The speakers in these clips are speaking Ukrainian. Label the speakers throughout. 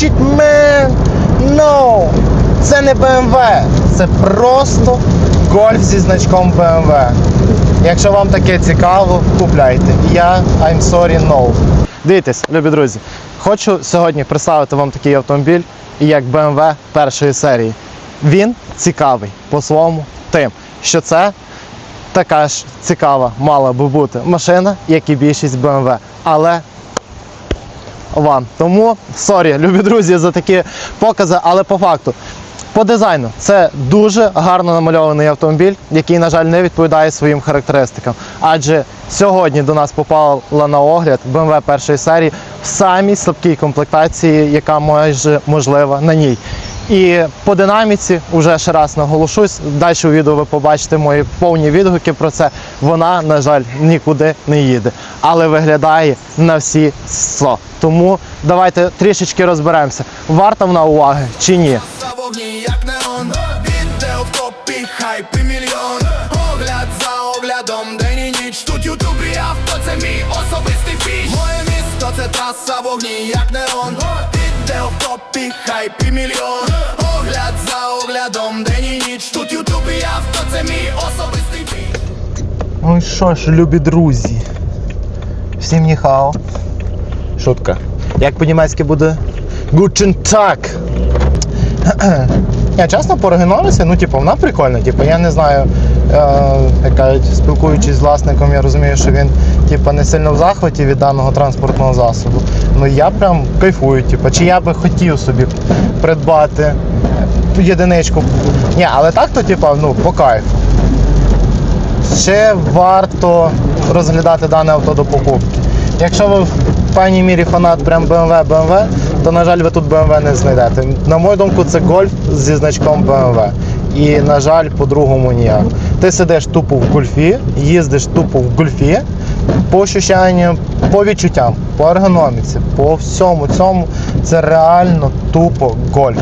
Speaker 1: shit, man! No! Це не BMW, це просто гольф зі значком BMW. Якщо вам таке цікаво, купляйте. Я I'm sorry, no. Дивіться, любі друзі, хочу сьогодні представити вам такий автомобіль, як BMW першої серії. Він цікавий по-своєму тим, що це така ж цікава мала би бути машина, як і більшість BMW. Але вам. Тому сорі, любі друзі, за такі покази, але по факту. По дизайну це дуже гарно намальований автомобіль, який, на жаль, не відповідає своїм характеристикам. Адже сьогодні до нас попала на огляд BMW першої серії в самій слабкій комплектації, яка майже можлива на ній. І по динаміці, вже ще раз наголошусь, далі у відео ви побачите мої повні відгуки про це. Вона, на жаль, нікуди не їде, але виглядає на всі 100. Тому давайте трішечки розберемося, варта вона уваги чи ні.
Speaker 2: Огляд за оглядом, день ніч Тут це мій особистий піч Моє місто, це траса вогні, як неон Відео в топі, хайп і мільйон Огляд за оглядом, день і ніч Тут ютубі авто, це мій особистий піч
Speaker 1: Ну що ж, любі друзі. Всім ніхао. Шутка. Як по-німецьки буде? Guten Tag. Я чесно поригиналися, ну типу, вона прикольна. Типу, я не знаю, як кажуть, спілкуючись з власником, я розумію, що він типу, не сильно в захваті від даного транспортного засобу. Ну я прям кайфую. Типу, чи я би хотів собі придбати єдиничку. Ні, але так то, типу, ну, по кайфу. Чи варто розглядати дане авто до покупки? Якщо ви в певній мірі фанат прям BMW, BMW, то на жаль ви тут BMW не знайдете. На мою думку, це гольф зі значком BMW. І, на жаль, по-другому ніяк. Ти сидиш тупо в гольфі, їздиш тупо в гольфі, по ощущанням, по відчуттям, по ергономіці, по всьому цьому це реально тупо гольф.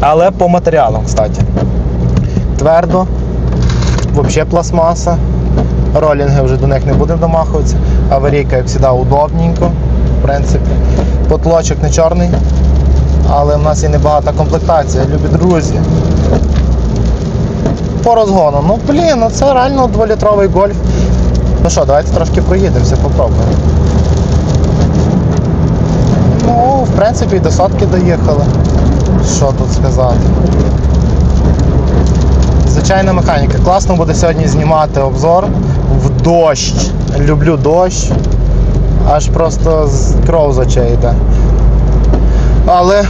Speaker 1: Але по матеріалам, кстати. Твердо, взагалі пластмаса. Ролінги вже до них не будемо домахуватися. Аварійка, як завжди, удобненько. В принципі. Потлочок не чорний, але в нас є небагата комплектація, любі друзі. По розгону. Ну блін, ну це реально 2-літровий гольф. Ну що, давайте трошки проїдемося, попробуємо. Ну, в принципі, до сотки доїхали. Що тут сказати? Звичайна механіка. Класно буде сьогодні знімати обзор в дощ. Люблю дощ. Аж просто з кров з очей йде. Але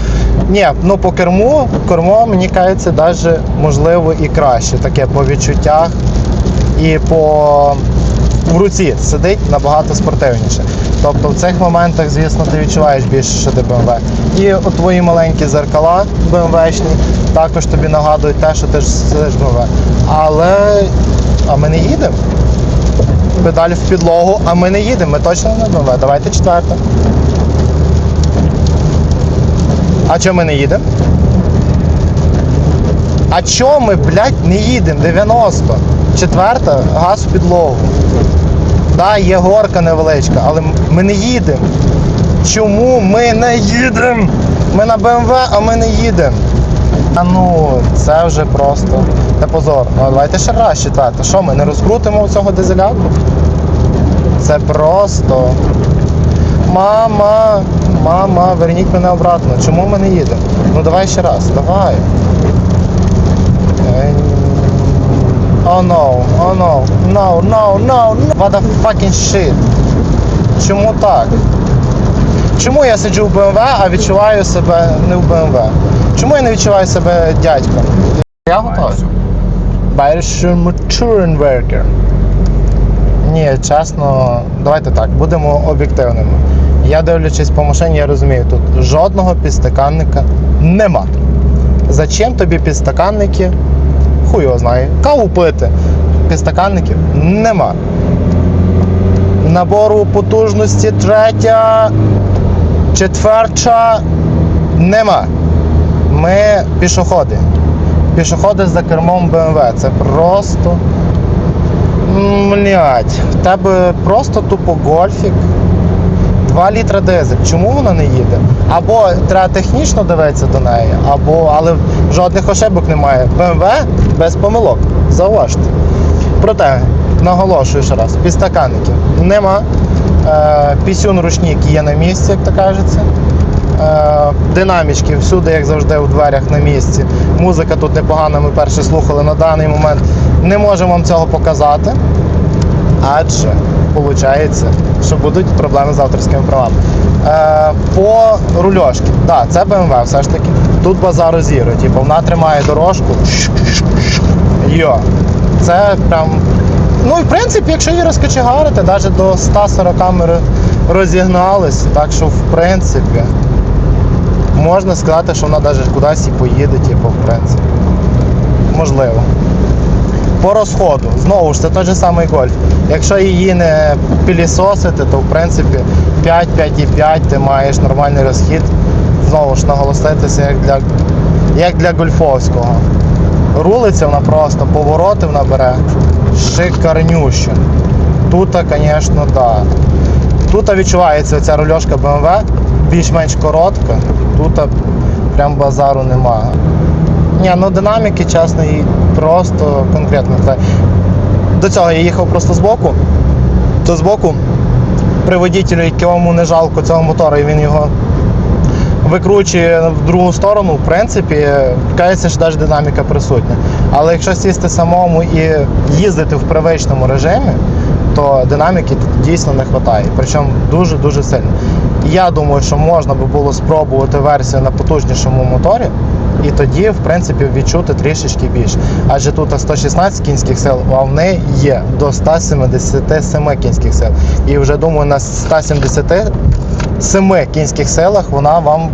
Speaker 1: ні, ну по керму, кермо, мені кажеться, навіть можливо і краще. Таке по відчуттях і по в руці сидить набагато спортивніше. Тобто в цих моментах, звісно, ти відчуваєш більше, що ти BMW. І от твої маленькі зеркала BMW-шні також тобі нагадують те, що ти ж сидиш в BMW. Але а ми не їдемо. Педаль в підлогу, а ми не їдемо, ми точно не BMW. Давайте четверте. А чому ми не їдемо? А чому ми, блядь, не їдемо? 90. Четверта, газ в підлогу. Да, є горка невеличка, але ми не їдемо. Чому ми не їдемо? Ми на БМВ, а ми не їдемо. А ну, це вже просто не позор. Ну, давайте ще раз четверте. Що ми не розкрутимо цього дизеляку? Це просто. Мама, мама, верніть мене обратно. Чому ми не їдемо? Ну давай ще раз, давай. Е, Oh no, oh no, no, no, no. What the fucking shit. Чому так? Чому я сиджу в BMW, а відчуваю себе не в BMW? Чому я не відчуваю себе дядьком? Я готовий. Bayerischer Maturenwerker. Ні, чесно, давайте так, будемо об'єктивними. Я дивлячись по машині, я розумію, тут жодного підстаканника нема. Зачем тобі підстаканники? Хуй його знає. Каву пити. Підстаканників нема. Набору потужності третя, четверта нема. Ми пішоходи. Пішоходи за кермом BMW. Це просто. Блять, в тебе просто тупо гольфік. 2 літра дизель. Чому вона не їде? Або треба технічно дивитися до неї, або але жодних ошибок немає. BMW без помилок. Зауважте. Проте, наголошую ще раз, підстаканників нема. Е, пісюн ручник є на місці, як то кажеться. Е, динамічки всюди, як завжди, у дверях на місці. Музика тут непогана, ми перше слухали на даний момент. Не можемо вам цього показати, адже виходить, що будуть проблеми з авторськими правами. Е, по рульошки, так, це BMW все ж таки. Тут базару зіро. Типу, вона тримає дорожку. Йо. Це прям. Ну і в принципі, якщо її розкочегарити, навіть до 140 ми ро- розігнались. Так що, в принципі, можна сказати, що вона навіть кудись і поїде, типу, в принципі. Можливо. По розходу, знову ж це той же самий гольф. Якщо її не пілісосити, то в принципі 5-5,5 ти маєш нормальний розхід. Знову ж наголоситися, як для, як для гольфовського. Рулиться вона просто, повороти вона бере шикарнюща. Тут, звісно, так. Да. Тут відчувається ця рульошка BMW, більш-менш коротка. Тут прям базару немає. Ні, ну динаміки, чесно, і просто конкретно. До цього я їхав просто збоку, то збоку при водітелю, якому не жалко цього мотора, і він його викручує в другу сторону, в принципі, кажеться, що навіть динаміка присутня. Але якщо сісти самому і їздити в привичному режимі, то динаміки дійсно не вистачає. Причому дуже-дуже сильно. Я думаю, що можна би було спробувати версію на потужнішому моторі. І тоді, в принципі, відчути трішечки більше. Адже тут 116 кінських сил, а в неї є до 177 кінських сил. І вже думаю, на 177 кінських силах вона вам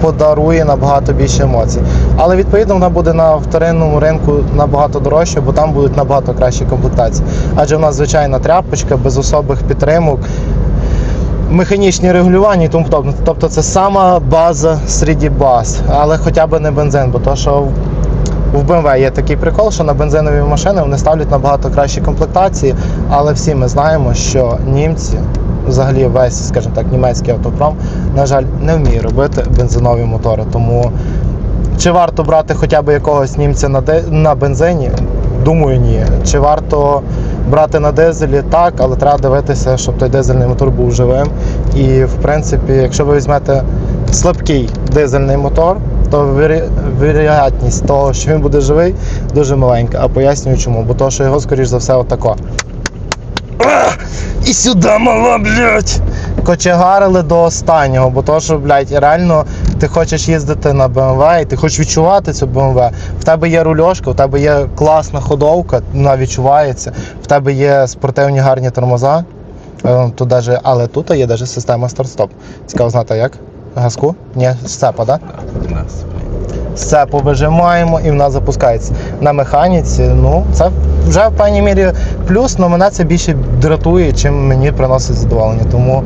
Speaker 1: подарує набагато більше емоцій. Але відповідно вона буде на вторинному ринку набагато дорожче, бо там будуть набагато кращі комплектації. Адже в нас звичайна тряпочка без особих підтримок механічні регулювання і тому подобне. Тобто це сама база серед баз, але хоча б не бензин, бо то, що в BMW є такий прикол, що на бензинові машини вони ставлять набагато кращі комплектації, але всі ми знаємо, що німці, взагалі весь, скажімо так, німецький автопром, на жаль, не вміє робити бензинові мотори. Тому чи варто брати хоча б якогось німця на, бензині? Думаю, ні. Чи варто брати на дизелі? Так, але треба дивитися, щоб той дизельний мотор був живим. І в принципі, якщо ви візьмете слабкий дизельний мотор, то вероятність того, що він буде живий, дуже маленька. А пояснюю чому. Бо то, що його, скоріш за все, отако. І сюди, мала, блядь! Кочегарили до останнього, бо то, що, блядь, реально ти хочеш їздити на BMW і ти хочеш відчувати цю BMW. В тебе є рульошка, в тебе є класна ходовка, вона відчувається, в тебе є спортивні гарні тормоза. Е, Тут даже, але тут є навіть система старт-стоп. Цікаво знати як? Газку? Ні, сцепа, так? Да? Сцепу вижимаємо і вона запускається. На механіці, ну, це вже в певній мірі плюс, але мене це більше дратує, чим мені приносить задоволення. Тому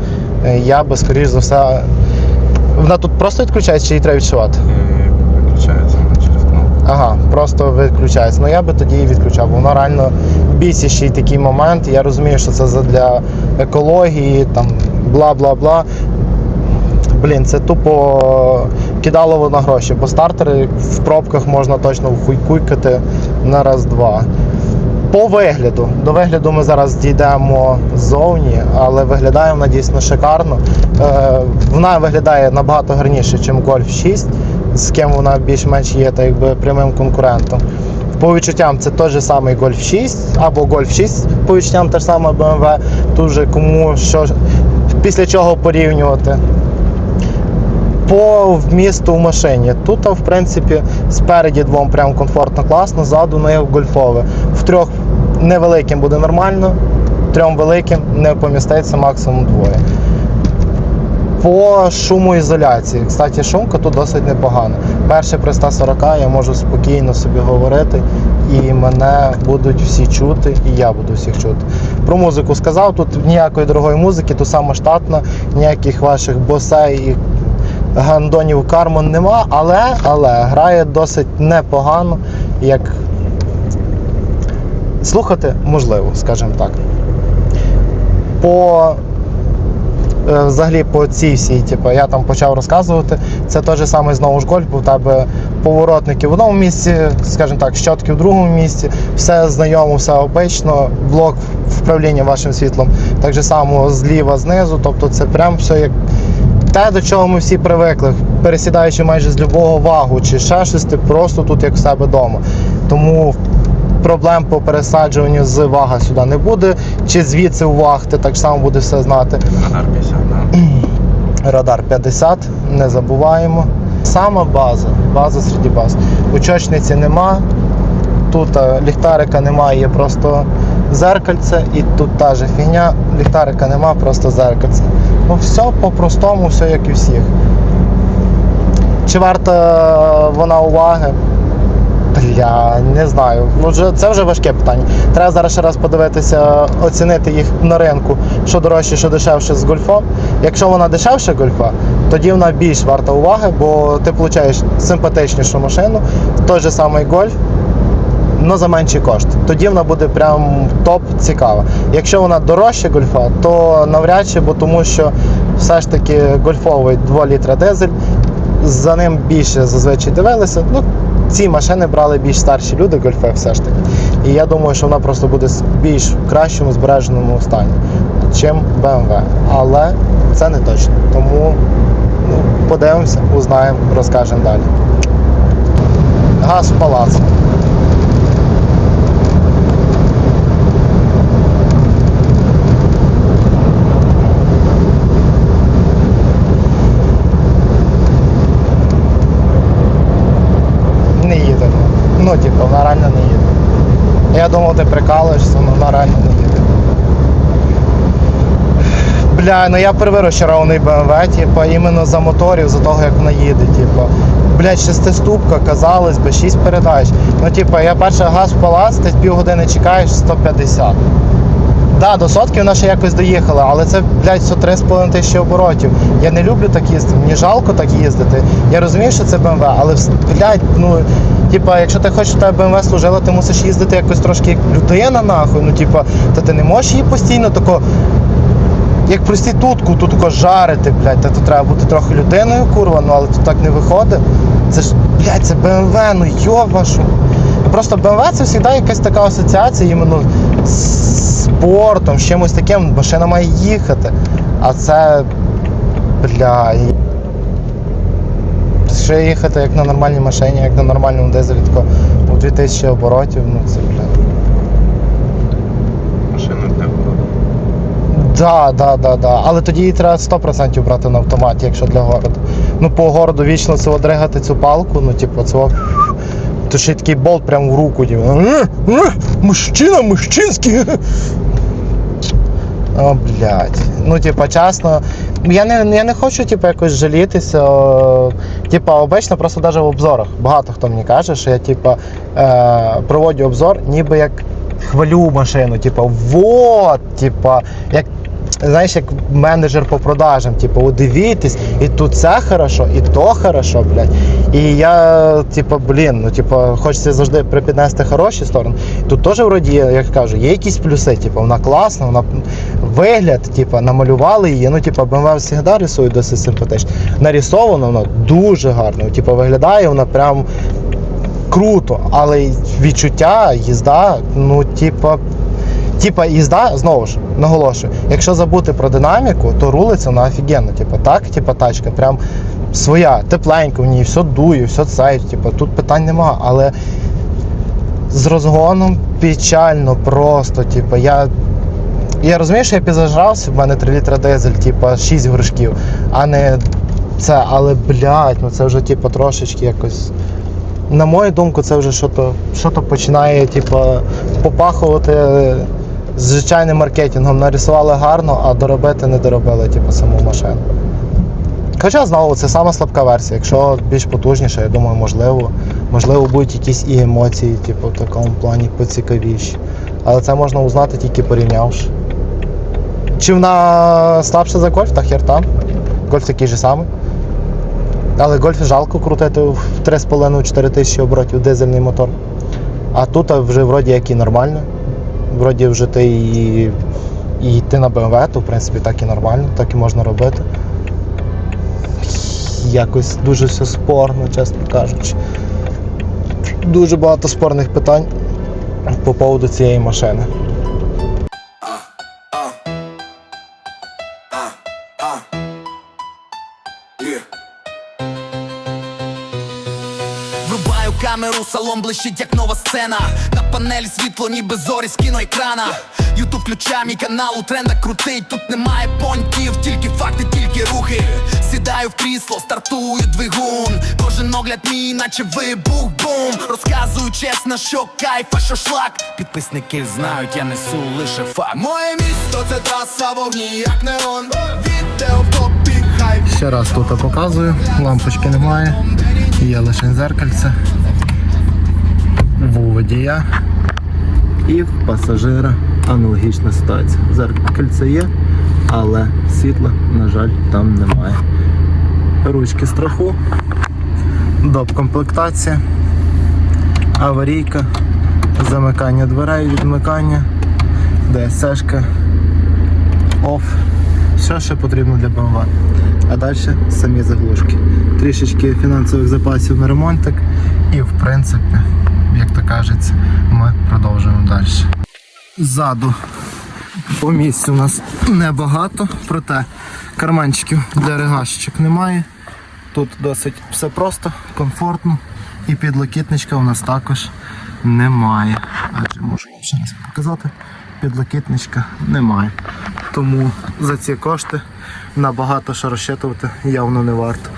Speaker 1: е, я би, скоріш за все, вона тут просто відключається чи її треба відчувати?
Speaker 3: Виключається вона через кнопку.
Speaker 1: Ага, просто виключається. Ну я би тоді її відключав. бо Воно реально бісящий такий момент. Я розумію, що це для екології, там бла-бла-бла. Блін, це тупо кидалово на гроші, бо стартери в пробках можна точно вхуйкуйкати на раз-два. По вигляду. До вигляду ми зараз дійдемо ззовні, але виглядає вона дійсно шикарно. Е, вона виглядає набагато гарніше, ніж Golf 6, з ким вона більш-менш є так якби, прямим конкурентом. По відчуттям це той же самий Golf 6 або Golf 6 по відчуттям те ж саме BMW. Тут же кому що після чого порівнювати по вмісту в машині. Тут, в принципі, спереді двом прям комфортно, класно, ззаду не гольфове. В трьох невеликим буде нормально, трьом великим не поміститься максимум двоє. По шумоізоляції. Кстати, шумка тут досить непогана. Перше при 140 я можу спокійно собі говорити, і мене будуть всі чути, і я буду всіх чути. Про музику сказав, тут ніякої дорогої музики, тут саме штатна, ніяких ваших босей і гандонів Кармон нема, але, але грає досить непогано, як слухати можливо, скажімо так. По е, взагалі по цій всій, типу, я там почав розказувати. Це той же самий знову ж гольф, у тебе поворотники в одному місці, скажімо так, щотки в другому місці, все знайомо, все обично, блок вправління вашим світлом, так же само зліва, знизу, тобто це прям все як те, до чого ми всі привикли, пересідаючи майже з любого вагу чи ще щось, ти просто тут як в себе вдома. Тому проблем по пересаджуванню з вага сюди не буде, чи звідси в ваг ти так само буде все знати.
Speaker 3: Радар 50, да.
Speaker 1: Радар 50, не забуваємо. Сама база, база серед баз. Учочниці нема, тут е, ліхтарика немає, є просто зеркальце, і тут та же фігня, ліхтарика нема, просто зеркальце. Ну все по-простому, все як і всіх. Чи варта е, вона уваги? Бля, не знаю. Ну, це вже важке питання. Треба зараз ще раз подивитися, оцінити їх на ринку, що дорожче, що дешевше з гольфом. Якщо вона дешевше гольфа, тоді вона більш варта уваги, бо ти отримуєш симпатичнішу машину, той же самий гольф, але за менші кошти. Тоді вона буде прям топ цікава. Якщо вона дорожча гольфа, то навряд чи, бо тому що все ж таки гольфовий 2 літра дизель, за ним більше зазвичай дивилися. Ну, ці машини брали більш старші люди, гольфи все ж таки. І я думаю, що вона просто буде в більш кращому збереженому стані, чим BMW. Але це не точно. Тому ну, подивимося, узнаємо, розкажемо далі. Газ в палац. Не їде. Ну, типу, вона реально не їде. Я думав, ти прикалуєшся, але вона реально не їде. Бля, ну я перший розчарований BMW, типу, іменно за моторів, за того, як вона їде, типу. Блядь, шестиступка, казалось би, шість передач. Ну, типу, я перший газ в палац, ти півгодини чекаєш 150. Да, до сотки вона ще якось доїхала, але це, блядь, все 3,5 тисячі оборотів. Я не люблю так їздити, мені жалко так їздити. Я розумію, що це BMW, але, блядь, ну, типа, якщо ти хочеш, щоб тебе BMW служила, ти мусиш їздити якось трошки як людина, нахуй. Ну, типа, то ти не можеш її постійно тако, як проститутку, тут тако жарити, блядь, та то треба бути трохи людиною, курва, ну але тут так не виходить. Це ж, блядь, це BMW, ну йобашу. Просто BMW це завжди якась така асоціація іменно з спортом, з чимось таким. Машина має їхати. А це. Бля. Ще їхати як на нормальній машині, як на нормальному дизелі, тако у 2000 оборотів, ну це, бля.
Speaker 3: Машина для городу.
Speaker 1: Да, да, да, да. Але тоді її треба 100% брати на автоматі, якщо для городу. Ну, по городу вічно це дригати цю палку, ну, типу, це. То ще такий болт прямо в руку. Типу. «Е, е, Мужчина, мужчинський. О, блядь. Ну, типа, чесно, я не, я не хочу, типу, якось жалітися. Типа, обично, просто навіть в обзорах. Багато хто мені каже, що я, типа, е, проводжу обзор, ніби як хвалю машину. Типа, вот, типа, як. Знаєш, як менеджер по продажам, типу, о, і тут це хорошо, і то хорошо, блядь. І я, типу, блін, ну типу, хочеться завжди припіднести хороші сторони. Тут теж вроді, як кажу, є якісь плюси, типу, вона класна, вона вигляд, типу, намалювали її. Ну, типу, BMW завжди рисує досить симпатично. Нарисовано вона дуже гарно. Типу, виглядає вона прям круто, але відчуття, їзда, ну, типу. Типа їзда, знову ж наголошую, якщо забути про динаміку, то рулиться вона офігенно. Типа так, типа тачка, прям своя, тепленька в ній, все дує, все це. Типа тут питань нема. Але з розгоном печально просто. Типа, я, я розумію, що я підзажрався, в мене 3 літра дизель, типа 6 горшків, а не це. Але блядь, ну це вже типа трошечки якось. На мою думку, це вже що-то починає типу, попахувати звичайним маркетингом. Нарисували гарно, а доробити не доробили типу, саму машину. Хоча знову це сама слабка версія. Якщо більш потужніша, я думаю, можливо, можливо, будуть якісь і емоції, типу, в такому плані поцікавіші. Але це можна узнати тільки порівнявши. Чи вона слабша за гольф, та хер там. Гольф такий же самий. Але гольф жалко крутити в 3,5-4 тисячі оборотів дизельний мотор. А тут вже вроді як і нормально. Вроді вже ти і і йти на BMW, то в принципі так і нормально, так і можна робити. Якось дуже все спорно, чесно кажучи. Дуже багато спорних питань по поводу цієї машини.
Speaker 2: Камеру, салон блищить, як нова сцена. На панелі світло, ніби зорі з кіноекрана. Ютуб включає мій канал, у трендах крутий. Тут немає понтів, тільки факти, тільки рухи. Сідаю в крісло, стартую двигун. Кожен огляд мій, наче вибух бум. Розказую чесно, що кайф, а що шлак. Підписники знають, я несу лише факт. Моє місто це траса вогні, як неон. Відео в топі, хайп.
Speaker 1: Ще раз тут показую, лампочки немає, є лише дзеркальце в водія і в пасажира аналогічна ситуація. Зеркальце є, але світла, на жаль, там немає. Ручки страху, доп-комплектація, аварійка, замикання дверей, відмикання, ДСшка, оф. Все, що потрібно для BMW. А далі самі заглушки. Трішечки фінансових запасів на ремонтик. І в принципі, як то кажеться, ми продовжуємо далі. Ззаду по місцю у нас небагато, проте карманчиків для регашечок немає. Тут досить все просто, комфортно. І підлокітничка у нас також немає. Адже можу вам ще раз показати. Підлокітничка немає. Тому за ці кошти набагато що розчитувати явно не варто.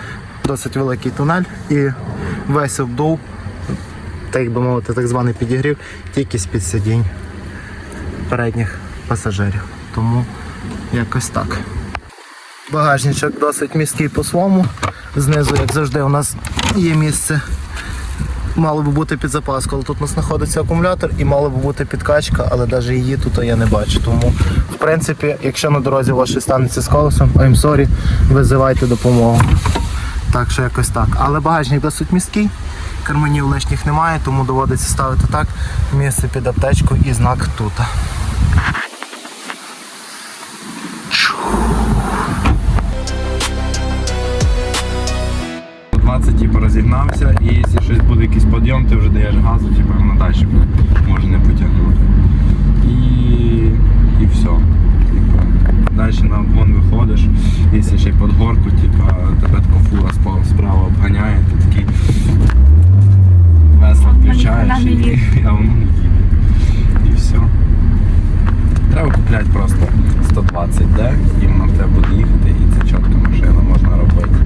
Speaker 1: Досить великий тунель і весь обдув, так би мовити, так званий підігрів, тільки з-під сидінь передніх пасажирів. Тому якось так. Багажничок досить міський по своєму. Знизу, як завжди, у нас є місце. Мало би бути під запаску, але тут у нас знаходиться акумулятор і мало би бути підкачка, але навіть її тут я не бачу. Тому, в принципі, якщо на дорозі у вас щось станеться з колесом, I'm sorry, визивайте допомогу. Так що якось так. Але багажник досить міський, карманів лишніх немає, тому доводиться ставити так. Місце під аптечку і знак тут.
Speaker 3: 20 типу, розігнався, і якщо щось буде якийсь підйом, ти вже даєш газу, типу, воно далі може не потягнути. І, і все. Далі на обгон виходиш, якщо ще й під горку, типу, тебе така фура справа обганяє, ти такий весело включаєш і, а воно не їде. І все. Треба купляти просто 120D, і воно в тебе буде їхати, і це чітка машина можна робити.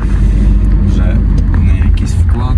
Speaker 3: Вже не якийсь вклад,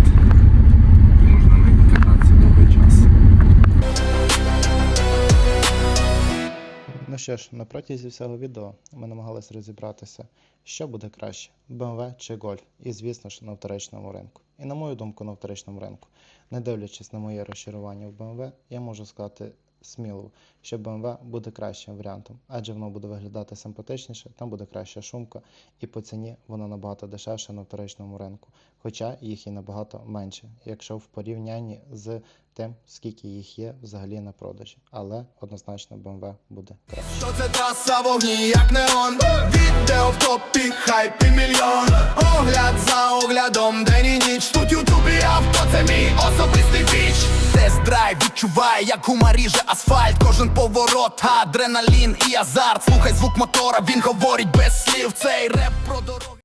Speaker 1: що ж, на протязі всього відео ми намагалися розібратися, що буде краще, BMW чи Golf, і звісно ж на вторичному ринку. І на мою думку, на вторичному ринку, не дивлячись на моє розчарування в BMW, я можу сказати сміло, що BMW буде кращим варіантом, адже воно буде виглядати симпатичніше, там буде краща шумка, і по ціні воно набагато дешевше на вторичному ринку, хоча їх і набагато менше, якщо в порівнянні з тим, скільки їх є взагалі на продажі. Але однозначно BMW буде краще.
Speaker 2: Що це траса вогні, як неон Відео в топі, хайп і мільйон Огляд за оглядом, день і ніч Тут ютуб і авто, це мій особистий біч Тест-драйв відчуває, як гума ріже асфальт. Кожен поворот, адреналін і азарт. Слухай звук мотора, він говорить без слів. Цей реп про дорогу